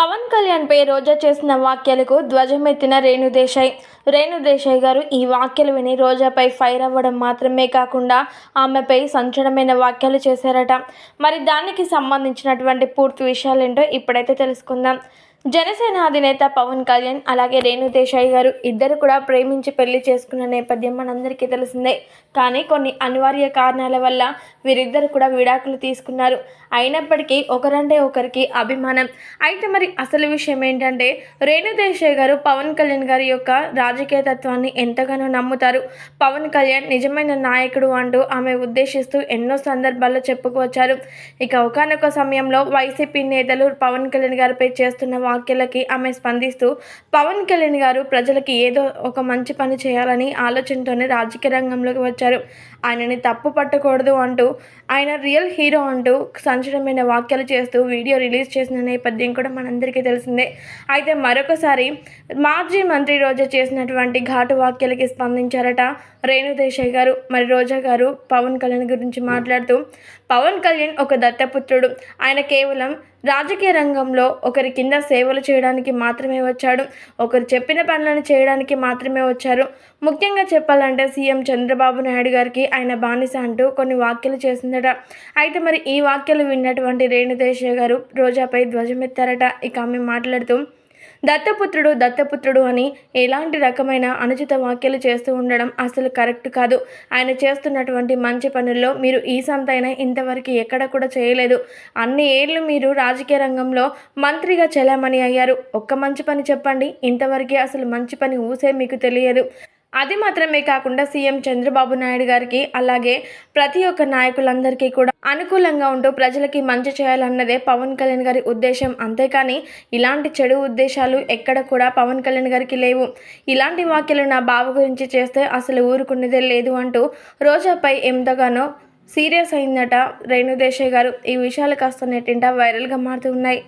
పవన్ కళ్యాణ్పై రోజా చేసిన వ్యాఖ్యలకు ధ్వజమెత్తిన రేణుదేశాయ్ రేణుదేశాయ్ గారు ఈ వ్యాఖ్యలు విని రోజాపై ఫైర్ అవ్వడం మాత్రమే కాకుండా ఆమెపై సంచలనమైన వ్యాఖ్యలు చేశారట. మరి దానికి సంబంధించినటువంటి పూర్తి విషయాలేంటో ఇప్పుడైతే తెలుసుకుందాం. జనసేన అధినేత పవన్ కళ్యాణ్ అలాగే రేణుదేశాయ్ గారు ఇద్దరు కూడా ప్రేమించి పెళ్ళి చేసుకున్న నేపథ్యం మనందరికీ తెలిసిందే. కానీ కొన్ని అనివార్య కారణాల వల్ల వీరిద్దరు కూడా విడాకులు తీసుకున్నారు. అయినప్పటికీ ఒకరంటే ఒకరికి అభిమానం. అయితే మరి అసలు విషయం ఏంటంటే రేణుదేశాయ్ గారు పవన్ కళ్యాణ్ గారి యొక్క రాజకీయ తత్వాన్ని ఎంతగానో నమ్ముతారు. పవన్ కళ్యాణ్ నిజమైన నాయకుడు అంటూ ఆమె ఉద్దేశిస్తూ ఎన్నో సందర్భాల్లో చెప్పుకొచ్చారు ఇక ఒకనొక సమయంలో వైసీపీ నేతలు పవన్ కళ్యాణ్ గారిపై చేస్తున్న వ్యాఖ్యలకి ఆమె స్పందిస్తూ పవన్ కళ్యాణ్ గారు ప్రజలకి ఏదో ఒక మంచి పని చేయాలని ఆలోచనతోనే రాజకీయ రంగంలోకి వచ్చారు. ఆయనని తప్పు పట్టకూడదు అంటూ ఆయన రియల్ హీరో అంటూ సంచలనమైన వ్యాఖ్యలు చేస్తూ వీడియో రిలీజ్ చేసిన నేపథ్యం కూడా మనందరికీ తెలిసిందే. అయితే మరొకసారి మాజీ మంత్రి రోజా చేసినటువంటి ఘాటు వ్యాఖ్యలకి స్పందించారట రేణుదేశాయ్ గారు. మరి రోజా గారు పవన్ కళ్యాణ్ గురించి మాట్లాడుతూ పవన్ కళ్యాణ్ ఒక దత్తపుత్రుడు. ఆయన కేవలం రాజకీయ రంగంలో ఒకరి కింద సేవలు చేయడానికి మాత్రమే వచ్చాడు. ఒకరు చెప్పిన పనులను చేయడానికి మాత్రమే వచ్చారు. ముఖ్యంగా చెప్పాలంటే సీఎం చంద్రబాబు నాయుడు గారికి ఆయన బానిస అంటూ కొన్ని వ్యాఖ్యలు చేసిందట. అయితే మరి ఈ వ్యాఖ్యలు విన్నటువంటి రేణుదేశాయ్ గారు రోజాపై ధ్వజమెత్తారట. ఇక ఆమె మాట్లాడుతూ దత్తపుత్రుడు దత్తపుత్రుడు అని ఎలాంటి రకమైన అనుచిత వ్యాఖ్యలు చేస్తూ ఉండడం అసలు కరెక్ట్ కాదు. ఆయన చేస్తున్నటువంటి మంచి పనుల్లో మీరు ఈ సంతైనా ఇంతవరకు ఎక్కడ కూడా చేయలేదు. అన్ని ఏళ్ళు మీరు రాజకీయ రంగంలో మంత్రిగా చెలామణి అయ్యారు. ఒక్క మంచి పని చెప్పండి. ఇంతవరకు అసలు మంచి పని ఊసే మీకు తెలియదు. అది మాత్రమే కాకుండా సీఎం చంద్రబాబు నాయుడు గారికి అలాగే ప్రతి ఒక్క నాయకులందరికీ కూడా అనుకూలంగా ఉంటూ ప్రజలకి మంచి చేయాలన్నదే పవన్ కళ్యాణ్ గారి ఉద్దేశం. అంతేకాని ఇలాంటి చెడు ఉద్దేశాలు ఎక్కడ కూడా పవన్ కళ్యాణ్ గారికి లేవు. ఇలాంటి వ్యాఖ్యలు నా బావ గురించి చేస్తే అసలు ఊరుకునేదే లేదు అంటూ రోజాపై ఎంతగానో సీరియస్ అయిందట రేణుదేశాయ్ గారు. ఈ విషయాలు కాస్త నెట్టింట వైరల్గా మారుతూ ఉన్నాయి.